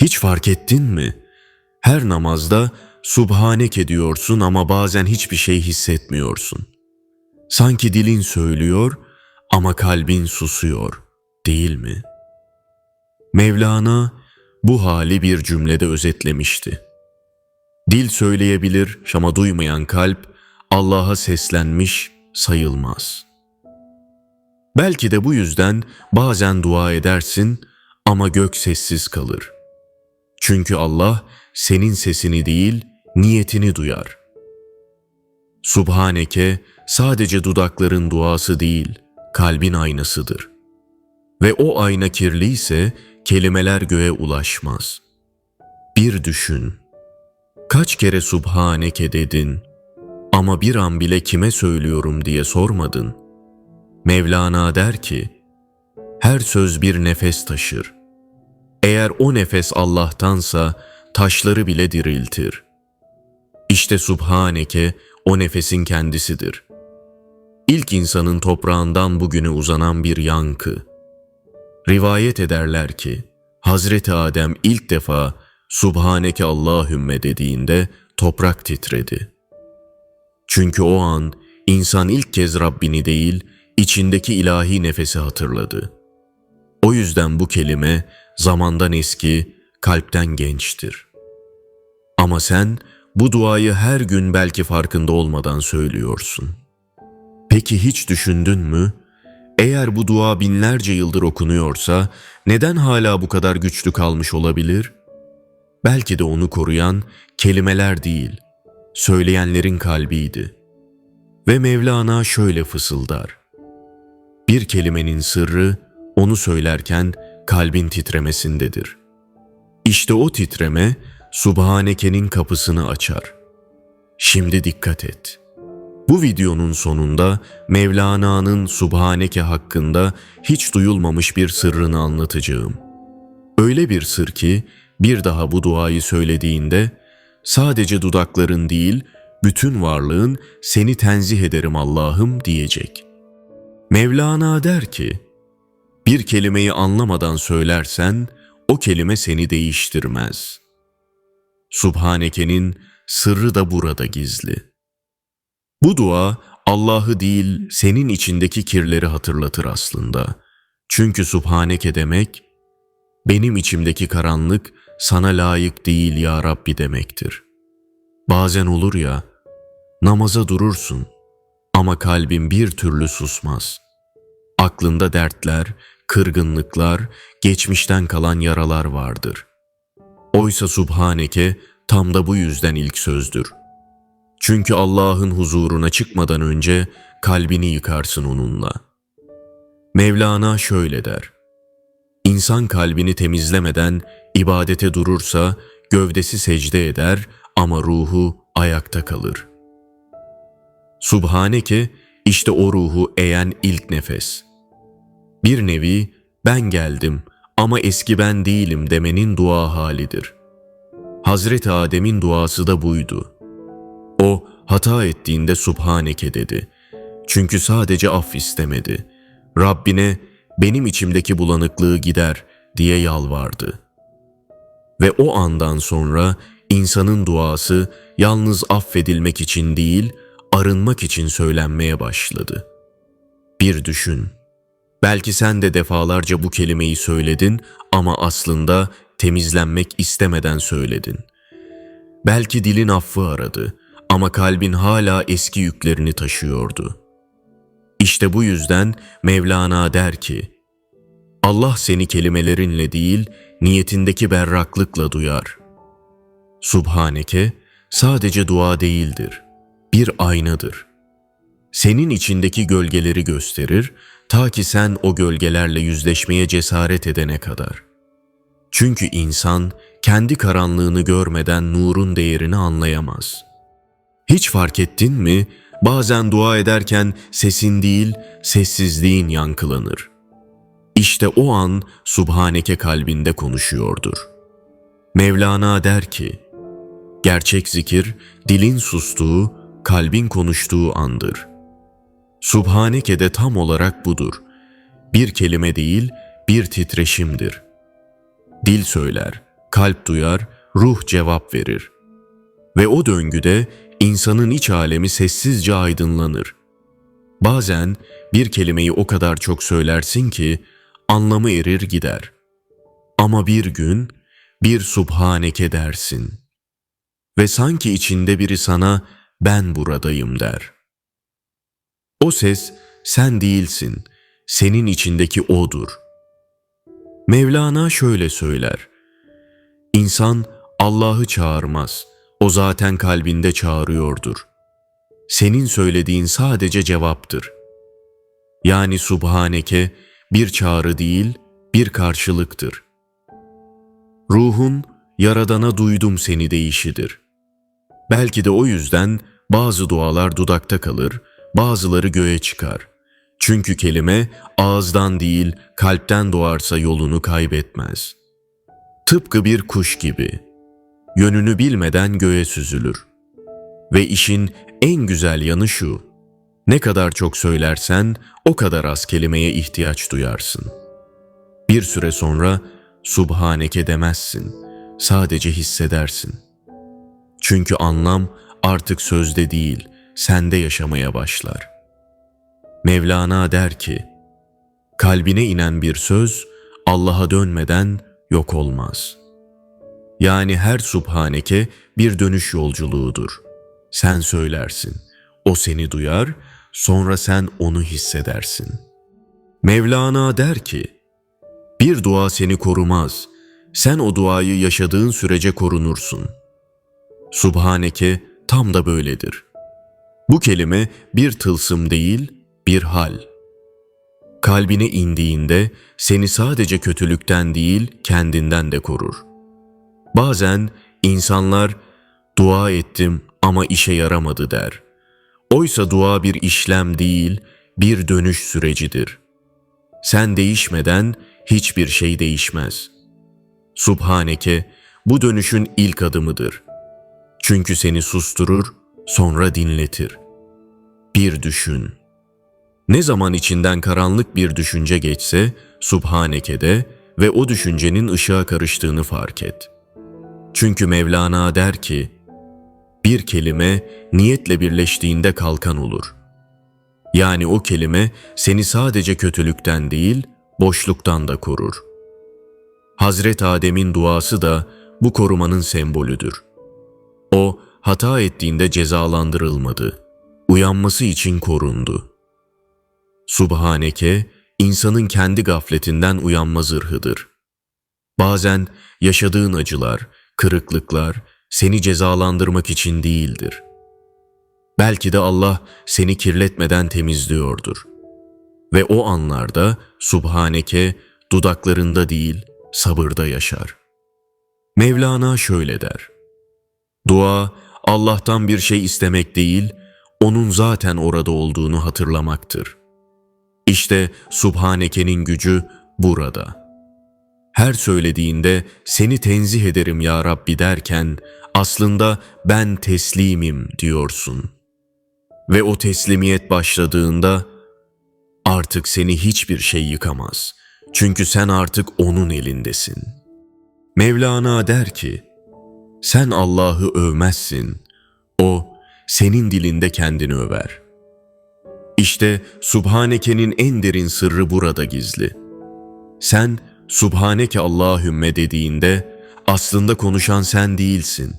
Hiç fark ettin mi? Her namazda Subhaneke diyorsun ama bazen hiçbir şey hissetmiyorsun. Sanki dilin söylüyor ama kalbin susuyor, değil mi? Mevlana bu hali bir cümlede özetlemişti. Dil söyleyebilir ama duymayan kalp Allah'a seslenmiş sayılmaz. Belki de bu yüzden bazen dua edersin ama gök sessiz kalır. Çünkü Allah senin sesini değil, niyetini duyar. Subhaneke sadece dudakların duası değil, kalbin aynasıdır. Ve o ayna kirliyse kelimeler göğe ulaşmaz. Bir düşün. Kaç kere Subhaneke dedin ama bir an bile kime söylüyorum diye sormadın. Mevlana der ki, her söz bir nefes taşır. Eğer o nefes Allah'tansa taşları bile diriltir. İşte Subhaneke o nefesin kendisidir. İlk insanın toprağından bugüne uzanan bir yankı. Rivayet ederler ki, Hazreti Adem ilk defa Subhaneke Allahümme dediğinde toprak titredi. Çünkü o an insan ilk kez Rabbini değil, içindeki ilahi nefesi hatırladı. O yüzden bu kelime zamandan eski, kalpten gençtir. Ama sen bu duayı her gün belki farkında olmadan söylüyorsun. Peki hiç düşündün mü? Eğer bu dua binlerce yıldır okunuyorsa neden hala bu kadar güçlü kalmış olabilir? Belki de onu koruyan kelimeler değil, söyleyenlerin kalbiydi. Ve Mevlana şöyle fısıldar. Bir kelimenin sırrı onu söylerken kalbin titremesindedir. İşte o titreme Subhaneke'nin kapısını açar. Şimdi dikkat et. Bu videonun sonunda Mevlana'nın Subhaneke hakkında hiç duyulmamış bir sırrını anlatacağım. Öyle bir sır ki bir daha bu duayı söylediğinde sadece dudakların değil bütün varlığın seni tenzih ederim Allah'ım diyecek. Mevlana der ki, bir kelimeyi anlamadan söylersen o kelime seni değiştirmez. Subhaneke'nin sırrı da burada gizli. Bu dua Allah'ı değil senin içindeki kirleri hatırlatır aslında. Çünkü Subhaneke demek benim içimdeki karanlık sana layık değil ya Rabbi demektir. Bazen olur ya namaza durursun ama kalbin bir türlü susmaz. Aklında dertler, kırgınlıklar, geçmişten kalan yaralar vardır. Oysa Subhaneke tam da bu yüzden ilk sözdür. Çünkü Allah'ın huzuruna çıkmadan önce kalbini yıkarsın onunla. Mevlana şöyle der. İnsan kalbini temizlemeden ibadete durursa gövdesi secde eder ama ruhu ayakta kalır. Subhaneke işte o ruhu eğen ilk nefes. Bir nevi ben geldim ama eski ben değilim demenin dua halidir. Hazreti Adem'in duası da buydu. O hata ettiğinde Subhaneke dedi. Çünkü sadece af istemedi. Rabbine benim içimdeki bulanıklığı gider diye yalvardı. Ve o andan sonra insanın duası yalnız affedilmek için değil, arınmak için söylenmeye başladı. Bir düşün. Belki sen de defalarca bu kelimeyi söyledin ama aslında temizlenmek istemeden söyledin. Belki dilin affı aradı ama kalbin hala eski yüklerini taşıyordu. İşte bu yüzden Mevlana der ki, Allah seni kelimelerinle değil, niyetindeki berraklıkla duyar. Subhaneke sadece dua değildir, bir aynadır. Senin içindeki gölgeleri gösterir, ta ki sen o gölgelerle yüzleşmeye cesaret edene kadar. Çünkü insan kendi karanlığını görmeden nurun değerini anlayamaz. Hiç fark ettin mi? Bazen dua ederken sesin değil, sessizliğin yankılanır. İşte o an Subhaneke kalbinde konuşuyordur. Mevlana der ki, Gerçek zikir dilin sustuğu, kalbin konuştuğu andır. Subhaneke de tam olarak budur. Bir kelime değil, bir titreşimdir. Dil söyler, kalp duyar, ruh cevap verir. Ve o döngüde insanın iç alemi sessizce aydınlanır. Bazen bir kelimeyi o kadar çok söylersin ki anlamı erir gider. Ama bir gün bir subhaneke dersin. Ve sanki içinde biri sana ben buradayım der. O ses sen değilsin, senin içindeki odur. Mevlana şöyle söyler. İnsan Allah'ı çağırmaz, o zaten kalbinde çağırıyordur. Senin söylediğin sadece cevaptır. Yani Subhaneke bir çağrı değil, bir karşılıktır. Ruhun, Yaradan'a duydum seni deyişidir. Belki de o yüzden bazı dualar dudakta kalır, bazıları göğe çıkar. Çünkü kelime ağızdan değil kalpten doğarsa yolunu kaybetmez. Tıpkı bir kuş gibi. Yönünü bilmeden göğe süzülür. Ve işin en güzel yanı şu. Ne kadar çok söylersen o kadar az kelimeye ihtiyaç duyarsın. Bir süre sonra Subhaneke demezsin. Sadece hissedersin. Çünkü anlam artık sözde değil, sende yaşamaya başlar. Mevlana der ki, kalbine inen bir söz Allah'a dönmeden yok olmaz. Yani her subhaneke bir dönüş yolculuğudur. Sen söylersin, o seni duyar, sonra sen onu hissedersin. Mevlana der ki, bir dua seni korumaz, sen o duayı yaşadığın sürece korunursun. Subhaneke tam da böyledir. Bu kelime bir tılsım değil, bir hal. Kalbine indiğinde seni sadece kötülükten değil, kendinden de korur. Bazen insanlar dua ettim ama işe yaramadı der. Oysa dua bir işlem değil, bir dönüş sürecidir. Sen değişmeden hiçbir şey değişmez. Subhaneke bu dönüşün ilk adımıdır. Çünkü seni susturur, sonra dinletir. Bir düşün. Ne zaman içinden karanlık bir düşünce geçse, Subhaneke'de ve o düşüncenin ışığa karıştığını fark et. Çünkü Mevlana der ki, bir kelime niyetle birleştiğinde kalkan olur. Yani o kelime seni sadece kötülükten değil, boşluktan da korur. Hazret Adem'in duası da bu korumanın sembolüdür. O hata ettiğinde cezalandırılmadı. Uyanması için korundu. Subhaneke, insanın kendi gafletinden uyanma zırhıdır. Bazen yaşadığın acılar, kırıklıklar seni cezalandırmak için değildir. Belki de Allah seni kirletmeden temizliyordur. Ve o anlarda Subhaneke dudaklarında değil, sabırda yaşar. Mevlana şöyle der. Dua, Allah'tan bir şey istemek değil, O'nun zaten orada olduğunu hatırlamaktır. İşte Subhaneke'nin gücü burada. Her söylediğinde seni tenzih ederim ya Rabbi derken aslında ben teslimim diyorsun. Ve o teslimiyet başladığında artık seni hiçbir şey yıkamaz. Çünkü sen artık onun elindesin. Mevlana der ki, sen Allah'ı övmezsin. O senin dilinde kendini över. İşte Subhaneke'nin en derin sırrı burada gizli. Sen Subhaneke Allahümme dediğinde aslında konuşan sen değilsin.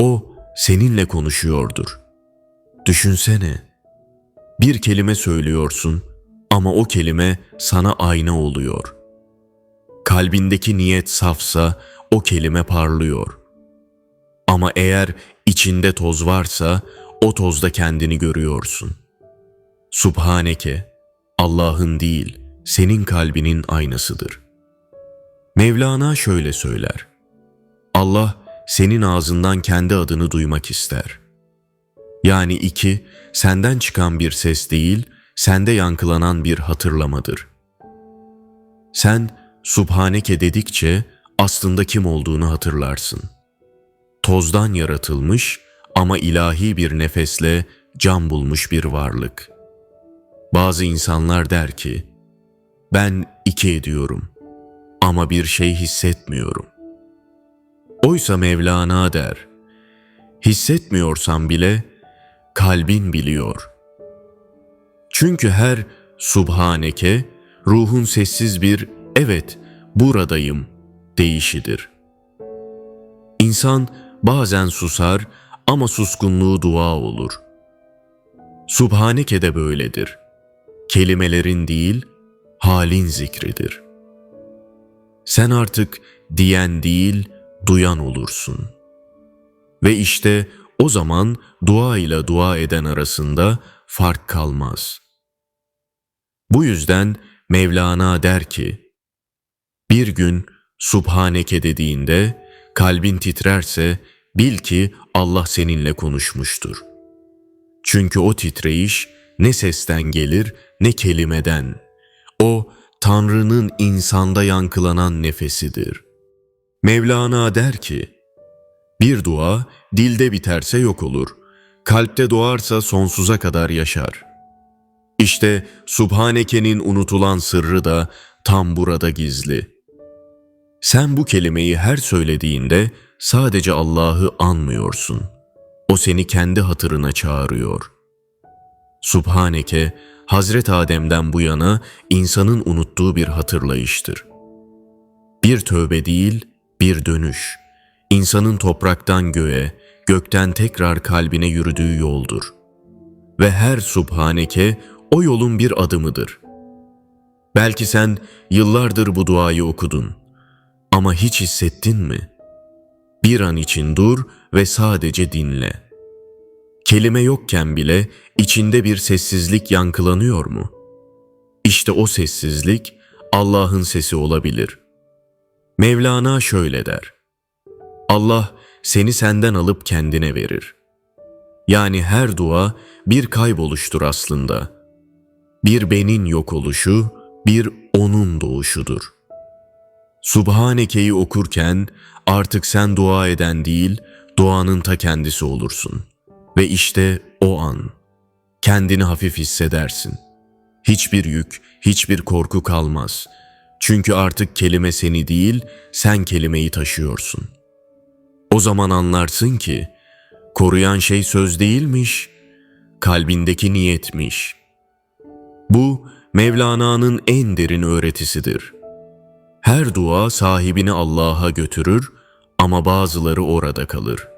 O seninle konuşuyordur. Düşünsene. Bir kelime söylüyorsun ama o kelime sana ayna oluyor. Kalbindeki niyet safsa o kelime parlıyor. Ama eğer içinde toz varsa o tozda kendini görüyorsun. Subhaneke, Allah'ın değil, senin kalbinin aynasıdır. Mevlana şöyle söyler. Allah senin ağzından kendi adını duymak ister. Yani iki, senden çıkan bir ses değil, sende yankılanan bir hatırlamadır. Sen Subhaneke dedikçe aslında kim olduğunu hatırlarsın. Tozdan yaratılmış ama ilahi bir nefesle can bulmuş bir varlık. Bazı insanlar der ki, ben iki ediyorum ama bir şey hissetmiyorum. Oysa Mevlana der, hissetmiyorsan bile kalbin biliyor. Çünkü her subhaneke ruhun sessiz bir evet buradayım deyişidir. İnsan bazen susar ama suskunluğu dua olur. Subhaneke de böyledir. Kelimelerin değil, halin zikridir. Sen artık diyen değil, duyan olursun. Ve işte o zaman dua ile dua eden arasında fark kalmaz. Bu yüzden Mevlana der ki, bir gün Subhaneke dediğinde kalbin titrerse bil ki Allah seninle konuşmuştur. Çünkü o titreyiş ne sesten gelir ne kelimeden. O Tanrı'nın insanda yankılanan nefesidir. Mevlana der ki, bir dua dilde biterse yok olur, kalpte doğarsa sonsuza kadar yaşar. İşte Subhaneke'nin unutulan sırrı da tam burada gizli. Sen bu kelimeyi her söylediğinde sadece Allah'ı anmıyorsun. O seni kendi hatırına çağırıyor. Subhaneke, Hazret Adem'den bu yana insanın unuttuğu bir hatırlayıştır. Bir tövbe değil, bir dönüş. İnsanın topraktan göğe, gökten tekrar kalbine yürüdüğü yoldur. Ve her Subhaneke o yolun bir adımıdır. Belki sen yıllardır bu duayı okudun ama hiç hissettin mi? Bir an için dur ve sadece dinle. Kelime yokken bile içinde bir sessizlik yankılanıyor mu? İşte o sessizlik Allah'ın sesi olabilir. Mevlana şöyle der. Allah seni senden alıp kendine verir. Yani her dua bir kayboluştur aslında. Bir benin yok oluşu, bir onun doğuşudur. Subhaneke'yi okurken artık sen dua eden değil, duanın ta kendisi olursun. Ve işte o an kendini hafif hissedersin. Hiçbir yük, hiçbir korku kalmaz. Çünkü artık kelime seni değil, sen kelimeyi taşıyorsun. O zaman anlarsın ki koruyan şey söz değilmiş, kalbindeki niyetmiş. Bu Mevlana'nın en derin öğretisidir. Her dua sahibini Allah'a götürür ama bazıları orada kalır.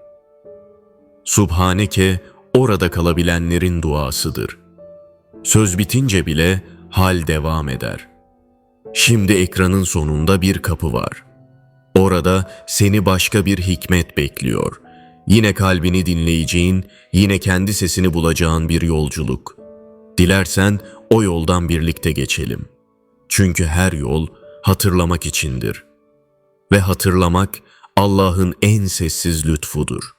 Subhaneke orada kalabilenlerin duasıdır. Söz bitince bile hal devam eder. Şimdi ekranın sonunda bir kapı var. Orada seni başka bir hikmet bekliyor. Yine kalbini dinleyeceğin, yine kendi sesini bulacağın bir yolculuk. Dilersen o yoldan birlikte geçelim. Çünkü her yol hatırlamak içindir. Ve hatırlamak Allah'ın en sessiz lütfudur.